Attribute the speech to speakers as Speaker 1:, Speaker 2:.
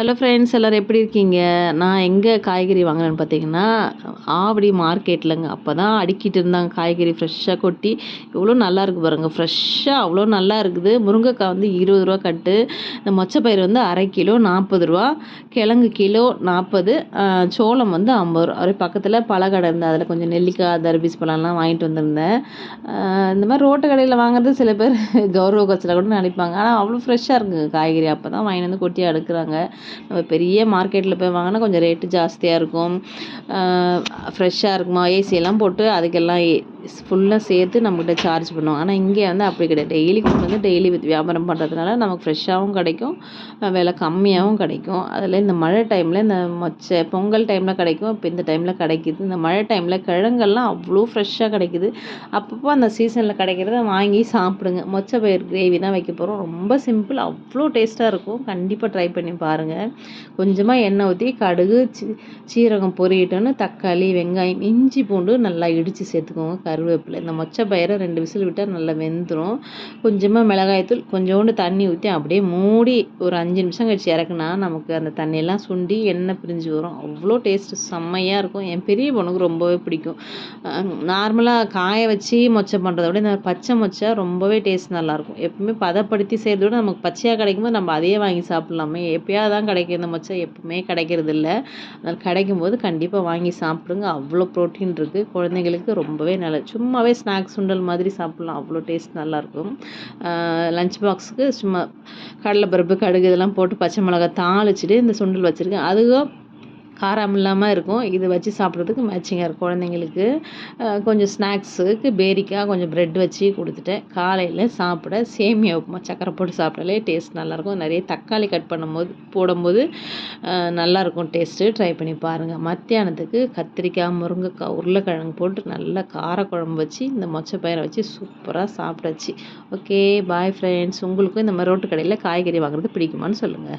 Speaker 1: Hello friends எல்லோரும் எப்படி இருக்கீங்க? நான் எங்கே காய்கறி வாங்கினேன்னு பார்த்தீங்கன்னா ஆவடி மார்க்கெட்டில்ங்க அப்போ தான் அடுக்கிட்டு இருந்தாங்க காய்கறி ஃப்ரெஷ்ஷாக கொட்டி. எவ்வளோ நல்லா இருக்குது பாருங்கள் ஃப்ரெஷ்ஷாக அவ்வளோ நல்லா இருக்குது. முருங்கைக்காய் வந்து இருபது ரூபா கட்டு. இந்த மொச்சப்பயிர் வந்து அரை கிலோ நாற்பது ரூபா. கிழங்கு கிலோ நாற்பது. சோளம் வந்து ஐம்பது ரூபா. அப்படியே பக்கத்தில் பழக்கடை இருந்தது. அதில் கொஞ்சம் நெல்லிக்காய் தர்பீஸ் பழம்லாம் வாங்கிட்டு வந்திருந்தேன். இந்த மாதிரி ரோட்டு கடையில் வாங்குறது சில பேர் கௌரவ கட்சியில் கூட நினைப்பாங்க. ஆனால் அவ்வளோ ஃப்ரெஷ்ஷாக இருக்குங்க காய்கறி. அப்போ தான் வாங்கிட்டு வந்து கொட்டி அடுக்குறாங்க. நம்ம பெரிய மார்க்கெட்டில் போய் வாங்கினா கொஞ்சம் ரேட்டு ஜாஸ்தியாக இருக்கும். ஃப்ரெஷ்ஷாக இருக்குமா? ஏசியெல்லாம் போட்டு அதுக்கெல்லாம் ஃபுல்லாக சேர்த்து நம்மகிட்ட சார்ஜ் பண்ணுவோம். ஆனால் இங்கே வந்து அப்படி கிடையாது. டெய்லி கொண்டு வந்து டெய்லி வியாபாரம் பண்ணுறதுனால நமக்கு ஃப்ரெஷ்ஷாகவும் கிடைக்கும். விலை கம்மியாகவும் கிடைக்கும். அதில் இந்த மழை டைமில் இந்த மொச்சை பொங்கல் டைமில் கிடைக்கும். இப்போ இந்த டைமில் கிடைக்கிது. இந்த மழை டைமில் கிழங்கெல்லாம் அவ்வளோ ஃப்ரெஷ்ஷாக கிடைக்குது. அப்பப்போ அந்த சீசனில் கிடைக்கிறத வாங்கி சாப்பிடுங்க. மொச்சை பயிர் கிரேவி தான் வைக்க போகிறோம் ரொம்ப சிம்பிள் அவ்வளோ டேஸ்ட்டாக இருக்கும். கண்டிப்பாக ட்ரை பண்ணி பாருங்கள் கொஞ்சமாக எண்ணெய் ஊற்றி கடுகு சீ சீரகம் பொரியட்டோன்னு தக்காளி வெங்காயம் இஞ்சி பூண்டு நல்லா இடித்து சேர்த்துக்கோங்க. கருவேப்பிலை. இந்த மொச்சை பயிரை ரெண்டு விசில் விட்டால் நல்லா வெந்துடும் கொஞ்சமாக மிளகாய்த்தூள் கொஞ்சோண்டு தண்ணி ஊற்றி அப்படியே மூடி ஒரு அஞ்சு நிமிஷம் கழிச்சு இறக்குனா நமக்கு அந்த தண்ணியெல்லாம் சுண்டி எண்ணெய் பிரிஞ்சு வரும். அவ்வளோ டேஸ்ட்டு. செம்மையாக இருக்கும். என் பெரிய பொண்ணுக்கு ரொம்பவே பிடிக்கும். நார்மலாக காய வச்சு மொச்சை பண்ணுறத விட இந்த பச்சை மொச்சை ரொம்பவே டேஸ்ட் நல்லாயிருக்கும். எப்பவுமே பதப்படுத்தி செய்கிறத விட நமக்கு பச்சையாக கிடைக்கும்போது நம்ம அதையே வாங்கி சாப்பிட்லாமே. எப்போயாவது தான் கிடைக்கும். இந்த மொச்சை எப்பவுமே கிடைக்கிறது இல்லை அதனால் கிடைக்கும் போது கண்டிப்பாக வாங்கி சாப்பிடுங்க. அவ்வளோ ப்ரோட்டீன் இருக்குது குழந்தைங்களுக்கு ரொம்பவே நல்லது சும்மாவே ஸ்நாக்ஸ் சுண்டல் மாதிரி சாப்பிட்லாம். அவ்வளோ டேஸ்ட் நல்லாயிருக்கும் லஞ்ச் பாக்ஸுக்கு சும்மா கடலை பருப்பு கடுகு இதெல்லாம் போட்டு பச்சை மிளகாய் தாளிச்சிட்டு இந்த சுண்டல் வச்சுருக்கேன். அதுவும் காரம் இல்லாமல் இருக்கும். இது வச்சு சாப்பிட்றதுக்கு மேட்சிங்காக இருக்கும் குழந்தைங்களுக்கு. கொஞ்சம் ஸ்நாக்ஸுக்கு பேரிக்காய் கொஞ்சம் ப்ரெட் வச்சு கொடுத்துட்டேன். காலையில் சாப்பிட சேமியா உப்புமா சக்கரை போட்டு சாப்பிட்டாலே டேஸ்ட் நல்லாயிருக்கும். நிறைய தக்காளி கட் பண்ணும்போது போடும்போது நல்லாயிருக்கும் டேஸ்ட்டு ட்ரை பண்ணி பாருங்கள் மத்தியானத்துக்கு கத்திரிக்காய் முருங்கைக்காய் உருளைக்கிழங்கு போட்டு நல்லா காரக்குழம்பு வச்சு இந்த மொச்சை பயிரை வச்சு சூப்பராக சாப்பிடாச்சு ஓகே பாய் ஃப்ரெண்ட்ஸ் உங்களுக்கும் இந்த மாதிரி ரோட்டு கடையில் காய்கறி வாங்குறது பிடிக்குமான்னு சொல்லுங்கள்